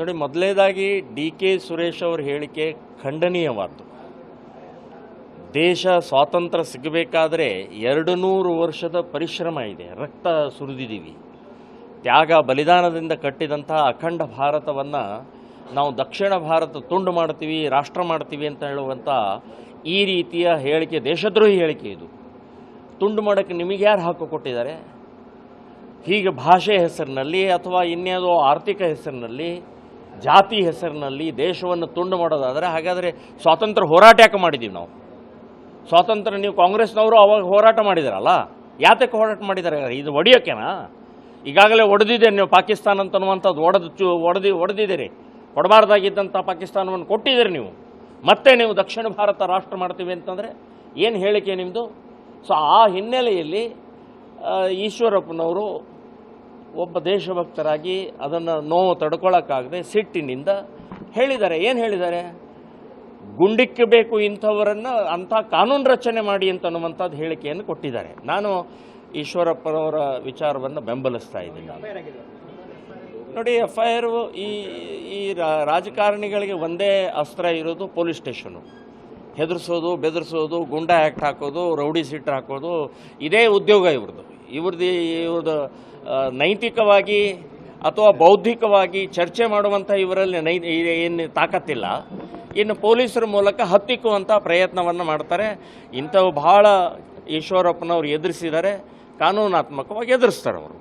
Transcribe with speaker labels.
Speaker 1: ನೋಡಿ ಮೊದಲನೇದಾಗಿ D K Suresh ಅವ್ರ ಹೇಳಿಕೆ ಖಂಡನೀಯವಾದ್ದು. ದೇಶ ಸ್ವಾತಂತ್ರ್ಯ ಸಿಗಬೇಕಾದ್ರೆ ಎರಡು ನೂರು ವರ್ಷದ ಪರಿಶ್ರಮ ಇದೆ, ರಕ್ತ ಸುರಿದಿದ್ದೀವಿ. ತ್ಯಾಗ ಬಲಿದಾನದಿಂದ ಕಟ್ಟಿದಂಥ ಅಖಂಡ ಭಾರತವನ್ನು ನಾವು ದಕ್ಷಿಣ ಭಾರತ ತುಂಡು ಮಾಡ್ತೀವಿ, ರಾಷ್ಟ್ರ ಮಾಡ್ತೀವಿ ಅಂತ ಹೇಳುವಂಥ ಈ ರೀತಿಯ ಹೇಳಿಕೆ, ದೇಶದ್ರೋಹಿ ಹೇಳಿಕೆ ಇದು. ತುಂಡು ಮಾಡೋಕ್ಕೆ ನಿಮಗೆ ಯಾರು ಹಾಕು ಕೊಟ್ಟಿದ್ದಾರೆ? ಹೀಗೆ ಭಾಷೆ ಹೆಸರಿನಲ್ಲಿ ಅಥವಾ ಇನ್ಯಾವುದೋ ಆರ್ಥಿಕ ಹೆಸರಿನಲ್ಲಿ ಜಾತಿ ಹೆಸರಿನಲ್ಲಿ ದೇಶವನ್ನು ತುಂಡು ಮಾಡೋದಾದರೆ ಹಾಗಾದರೆ ಸ್ವಾತಂತ್ರ್ಯ ಹೋರಾಟ ಯಾಕೆ ಮಾಡಿದ್ದೀವಿ ನಾವು? ಸ್ವಾತಂತ್ರ್ಯ ನೀವು ಕಾಂಗ್ರೆಸ್ನವರು ಅವಾಗ ಹೋರಾಟ ಮಾಡಿದಾರಲ್ಲ? ಯಾತಕ್ಕೆ ಹೋರಾಟ ಮಾಡಿದ್ದಾರೆ ಇದು ಒಡೆಯೋಕೆನಾ? ಈಗಾಗಲೇ ಒಡೆದಿದೆ ನೀವು ಪಾಕಿಸ್ತಾನ ಅಂತನ್ನುವಂಥದ್ದು ಒಡೆದು ಚು, ಒಡೆದಿ, ಒಡೆದಿದ್ದೀರಿ. ಕೊಡಬಾರ್ದಾಗಿದ್ದಂಥ ಪಾಕಿಸ್ತಾನವನ್ನು ಕೊಟ್ಟಿದ್ದೀರಿ ನೀವು. ಮತ್ತೆ ನೀವು ದಕ್ಷಿಣ ಭಾರತ ರಾಷ್ಟ್ರ ಮಾಡ್ತೀವಿ ಅಂತಂದರೆ ಏನು ಹೇಳಿಕೆ ನಿಮ್ಮದು ಸೊ, ಆ ಹಿನ್ನೆಲೆಯಲ್ಲಿ ಈಶ್ವರಪ್ಪನವರು ಒಬ್ಬ ದೇಶಭಕ್ತರಾಗಿ ಅದನ್ನು ನೋವು ತಡ್ಕೊಳ್ಳೋಕ್ಕಾಗದೆ ಸಿಟ್ಟಿನಿಂದ ಹೇಳಿದ್ದಾರೆ. ಏನು ಹೇಳಿದ್ದಾರೆ? ಗುಂಡಿಕ್ಕೆ ಬೇಕು ಇಂಥವರನ್ನು ಅಂಥ ಕಾನೂನು ರಚನೆ ಮಾಡಿ ಅಂತನ್ನುವಂಥದ್ದು ಹೇಳಿಕೆಯನ್ನು ಕೊಟ್ಟಿದ್ದಾರೆ. ನಾನು ಈಶ್ವರಪ್ಪನವರ ವಿಚಾರವನ್ನು ಬೆಂಬಲಿಸ್ತಾ ಇದ್ದೀನಿ. ನೋಡಿ ಎಫ್ ಐ ಆರು ಈ ಈ ರಾಜಕಾರಣಿಗಳಿಗೆ ಒಂದೇ ಅಸ್ತ್ರ ಇರೋದು ಪೊಲೀಸ್ ಸ್ಟೇಷನು. ಹೆದರ್ಸೋದು, ಬೆದರಿಸೋದು, ಗುಂಡಾ ಆ್ಯಕ್ಟ್ ಹಾಕೋದು, ರೌಡಿ ಸೀಟ್ ಹಾಕೋದು, ಇದೇ ಉದ್ಯೋಗ ಇವ್ರದ್ದು. ಇವ್ರದ್ದು ಇವ್ರದ್ದು ನೈತಿಕವಾಗಿ ಅಥವಾ ಬೌದ್ಧಿಕವಾಗಿ ಚರ್ಚೆ ಮಾಡುವಂಥ ಇವರಲ್ಲಿ ನೈ ಏನು ತಾಕತ್ತಿಲ್ಲ. ಇನ್ನು ಪೊಲೀಸರ ಮೂಲಕ ಹತ್ತಿಕ್ಕುವಂಥ ಪ್ರಯತ್ನವನ್ನು ಮಾಡ್ತಾರೆ. ಇಂಥವು ಬಹಳ ಈಶ್ವರಪ್ಪನವರು ಎದುರಿಸಿದ್ದಾರೆ ಕಾನೂನಾತ್ಮಕವಾಗಿ ಎದುರಿಸ್ತಾರೆ ಅವರು